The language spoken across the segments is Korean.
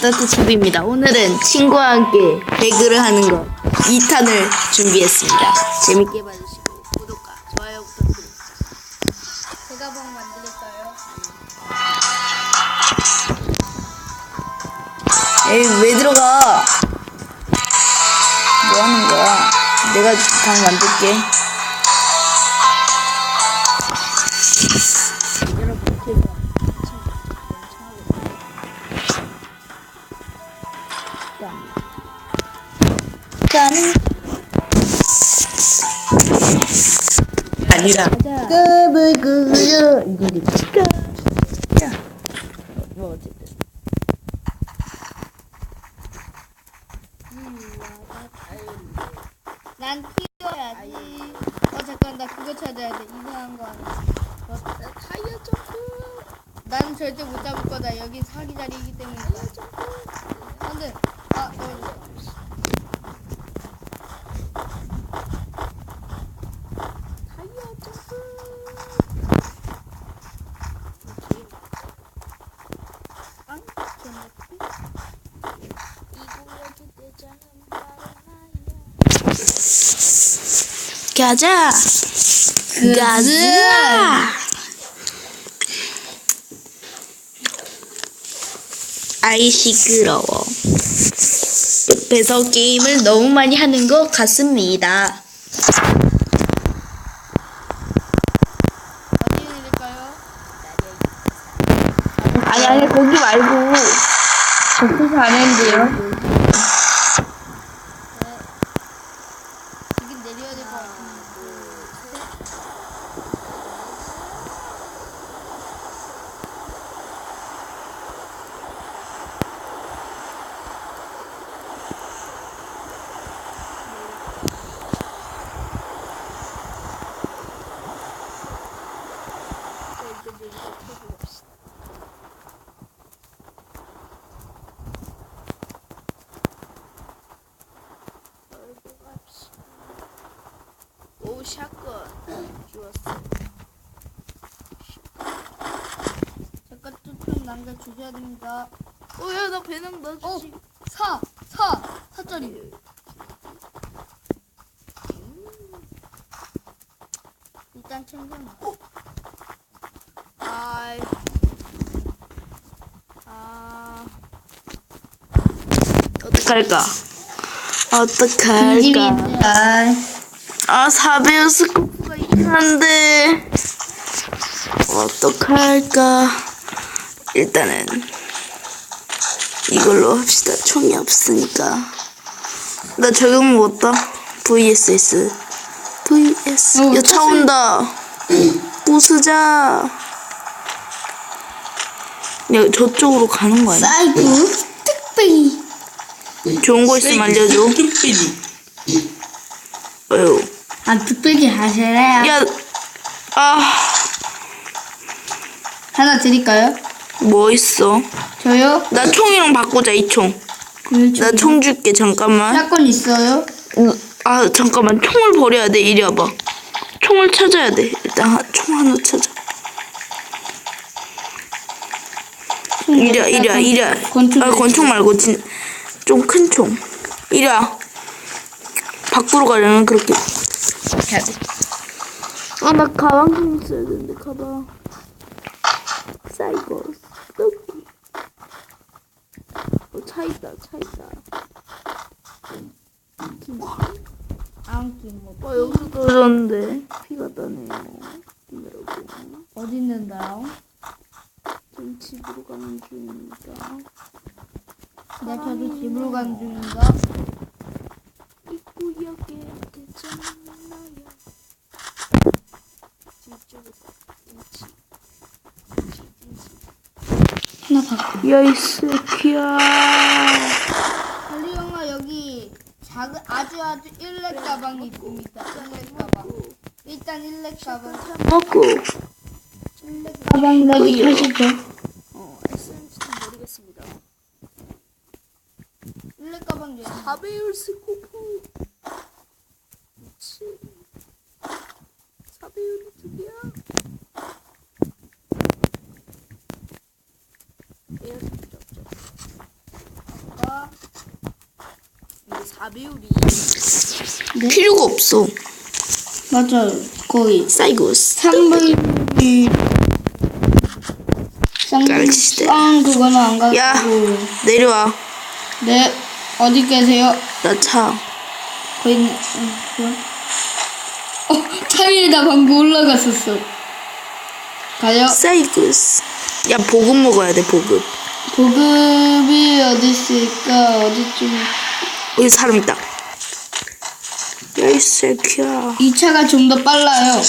스타트 TV입니다. 오늘은 친구와 함께 배그를 하는 거 2탄을 준비했습니다. 재밌게 봐주시고 구독과 좋아요 부탁드립니다. 제가 방 만들었어요. 에이 왜 들어가? 뭐 하는 거야? 내가 방 만들게. 아니라 그려 이거를 치까 뭐 어쨌든 난 튀어야지. 어 잠깐 나 그거 찾아야 돼. 이상한 거 아니야. 어, 타이어 점프. 난 절대 못 잡을 거다. 여기 사기 자리이기 때문에. 타이어 점프. 안돼. 아 여기. 타이어 점프. 안전하게. 이구역이 되자는 바라나야. 가자. 가자. 아이 시끄러워. 옆에서 게임을 너무 많이 하는 것 같습니다? 아니 아니 거기 말고. 저쪽에서 안 했는데요 지금 내려야 될 것 같은데. 오 샷건 좋았어. 잠깐 투표 남겨 주셔야 됩니다. 오야 나 배낭 어, 넣어주지. 사, 사, 사짜리. 일단 챙겨놔. 아이. 아. 어떡할까? 어떡할까? 아 4배율 스코프가 있긴 한데 어떡할까? 일단은 이걸로 합시다. 총이 없으니까. 나 적용 못다. VSS VS 어, 야차 온다. 부수자. 야 저쪽으로 가는 거 아니야? 아이고, 특별히. 좋은 거 있으면 알려줘. 어휴 아, 특별히 하실래요? 야, 아, 하나 드릴까요? 뭐 있어? 저요? 나 총이랑 바꾸자, 이 총. 나 총 줄게, 잠깐만. 샷건 있어요? 아, 잠깐만. 총을 버려야 돼, 이리 와봐. 총을 찾아야 돼. 일단 하- 총 하나 찾아. 이리 와, 이리 와, 이리 와. 권총 아, 권총 말고, 진, 좀 큰 총. 이리 와. 밖으로 가려면 그렇게 해야 돼. 아, 나 가방 좀 있어야 되는데, 가방. 사이버, 여기. 어, 차 있다, 차 있다. 안기 뭐 어, 여기서 떨어졌는데. 피가 나네요. 여러분. 어디 있는가요? 좀 집으로 가는 중입니다. 네, 저도 집으로 가는 중입니다. 하나 바꿔. 야, 이 새끼야. 할리 형아 여기 작은 아주 아주 일렉 가방이 있습니다. 일렉 가방. 일단 일렉 가방. 먹고. 일렉 가방 여기 타시죠. 어, SMG는 모르겠습니다. 일렉 가방 여기. 4배율 스코프. 그치. 4배율이 두 개야. 에어소프트 없죠. 4배율이 필요가 없어. 맞아 거의 사이고스. 3분이 깔치대. 쌍 그거는 안 가고 야, 내려와. 네 어디 계세요? 나 차. 거의 응, 뭐야? 어 차에다 방금 올라갔었어 가요 사이고스. 야, 보급 먹어야 돼, 보급. 보급이 어디 있을까 어디쯤 여기 사람 있다. 야, 이 새끼야. 이 차가 좀 더 빨라요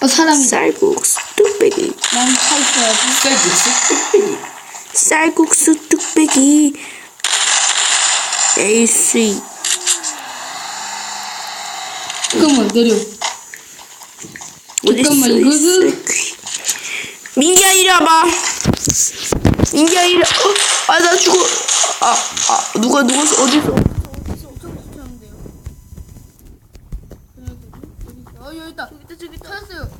어 사람이 쌀국수 뚝배기. 난차 있어야지 쌀국수 뚝배기. 잠깐만 내려 어디 잠깐만, 있어, 이 이거는- 새끼. 민기야, 이리 와봐. 민기야, 이리 와. 어, 아, 나 죽어. 아, 아, 누가 누웠어? 어디서? 어 여기 있다 저기 있다 저기 있다 찾았어요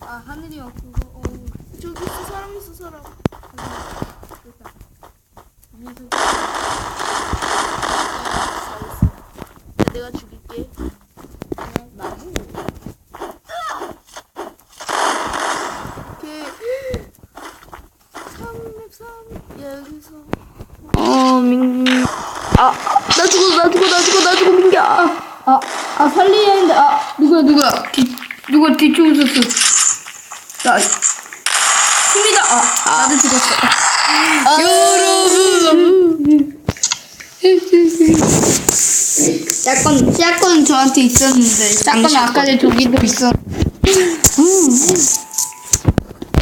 아 하늘이 형 그거 어 저기 있어, 사람 있어, 사람. 됐다 내가 죽일게. 나무 이렇게 303 여기서 어 민. 아 나 죽어 나 죽어 나 죽어 나 죽어 민기야. 아, 아 살리야 했는데 아 누구야 누구야 뒤 누가 뒤쪽 있었어 자 힘이다 아 나도 죽었어 아, 여러분. 샷건 샷건 저한테 있었는데 샷건. 아까 전에 저기도 있어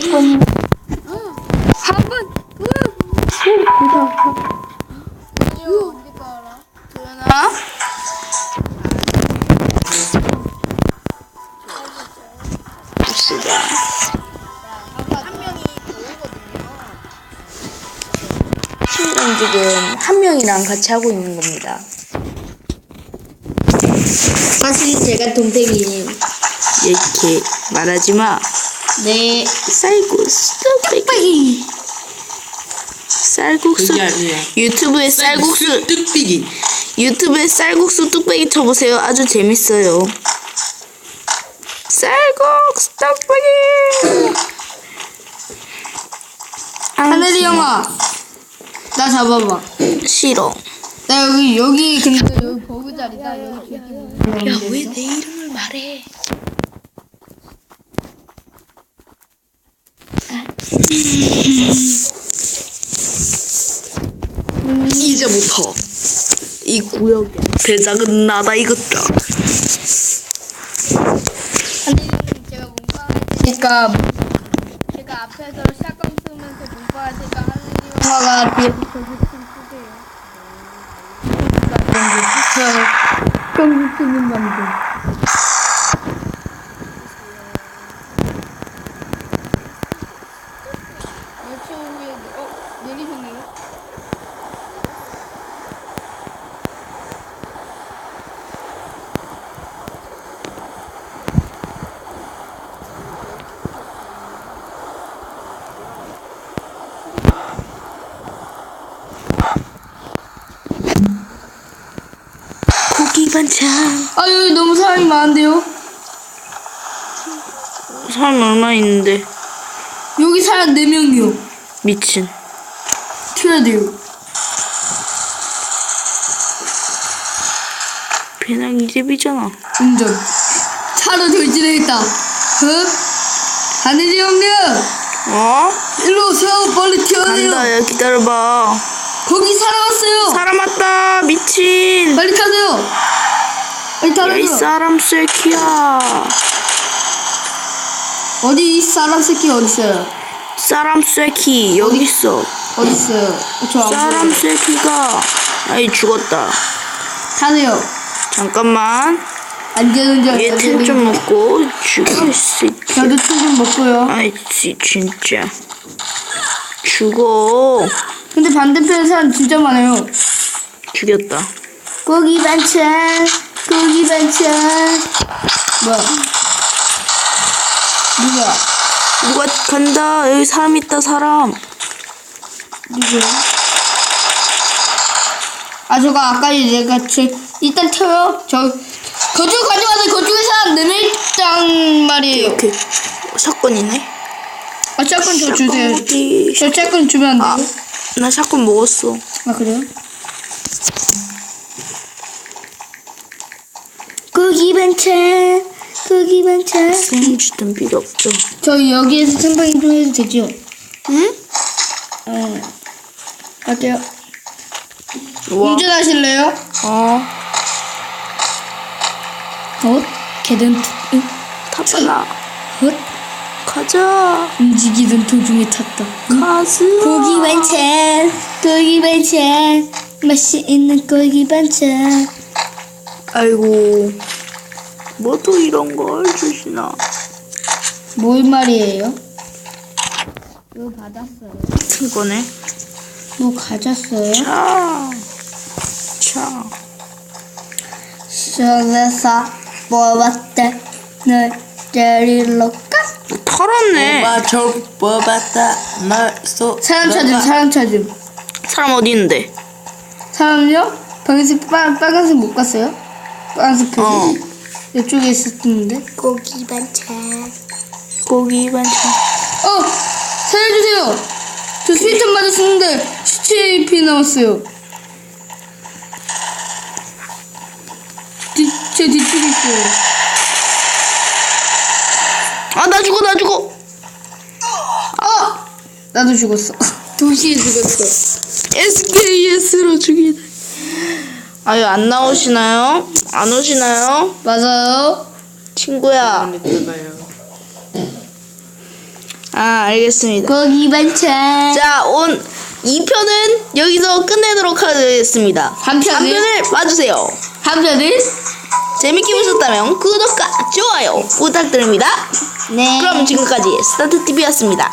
한번 친구랑 지금 한 명이랑 같이 하고 있는 겁니다. 사실 제가 동생이에요 이렇게 말하지 마. 네 쌀국수 뚝배기. 쌀국수. 그게. 유튜브에 쌀국수 뚝배기. 유튜브에 쌀국수 뚝배기 쳐보세요. 아주 재밌어요. 쌀국수 뚝배기. 하늘이 형아 나 잡아봐 싫어. 나 여기 여기 근데 여기 버그 자리다 여기 야 왜 내 이름을 말해? 이제부터 이 구역의 대장은 나다 이것다. 하늘이 형님 제가 문과할 테니까 제가 앞에서 샷건 쓰면서 문과할 테니까 하늘이 형아가 뒤에서 저기 좀 쓰세요 công 쓰는 남자 몇초 후에 어 내리셨네요 고기 반찬. 아 여기 너무 사람이 많은데요 사람 얼마 있는데 여기 사람 4명이요 미친. 튀어야 돼요 배낭 이 집이잖아. 운전 차로 돌진해야겠다 어? 하늘이 형님 어? 일로 오세요 빨리 튀어내요 간다. 야 기다려봐. 거기 사람 왔어요 사람 왔다. 미친. 빨리 타세요 야이 사람 새끼야. 어디 이 사람 새끼 어디 있어요 사람 새끼 여기 있어. 어디 있어요 어, 저안 사람 보여요 새끼가 아이 죽었다. 타세요 잠깐만. 안전운전 얘템좀 먹고 죽어 이 새끼. 저도 템좀 먹고요 아이 지- 진짜. 죽어. 근데 반대편에 사람 진짜 많아요 죽였다. 고기 반찬 고기 반찬 뭐야 누구야 누가 간다. 여기 사람 있다 사람. 누구야 아 저거 아까 내가 제 일단 태워 저 거쪽 가져와서 사람 네명장 말이에요 이렇게 샷건이네. 아 샷건 저 주세요 어디? 저 샷건 주면 아, 안 돼요? 나 샷건 먹었어. 아 그래요? 고기 반찬 고기 반찬 쌤 주던 필요 없죠. 저 여기에서 생방이 좀 해도 되죠? 응? 어 어때요? 와. 운전하실래요? 어. 어? 계단 툭 타봐라. 헛 가자. 움직이던 도중에 탔다 가즈. 고기 반찬 고기 반찬 맛이 있는 고기 반찬 아이고. 뭐또 이런 걸 주시나. 뭘 말이에요? 이거 받았어요 같은 거네. 뭐 가졌어요? 자. 자. 저에서 뽑았대 널 데리러 가 털었네. 뽑아줘 뽑았다 날쏘 사람 찾음 사람 찾음 사람 어디 있는데? 사람요? 방에서 빨, 빨간색 못 갔어요? 빨간색 표지 어. 이쪽에 있었는데 고기 반찬. 고기 반찬. 어! 살려주세요! 저 수위탄 맞았었는데 시체 피 남았어요 뒤, 제 뒤쪽에 있어요 아, 나 죽어, 나 죽어. 아! 나도 죽었어 도시에 죽었어 SKS로 죽이네. 아유, 안 나오시나요? 안 오시나요? 맞아요 친구야. 아, 알겠습니다. 고기 반찬 자, 온 2편은 여기서 끝내도록 하겠습니다. 한 편을? 3편을 봐주세요. 한 편을 재밌게 보셨다면 구독과 좋아요 부탁드립니다. 네 그럼 지금까지 스타트TV였습니다.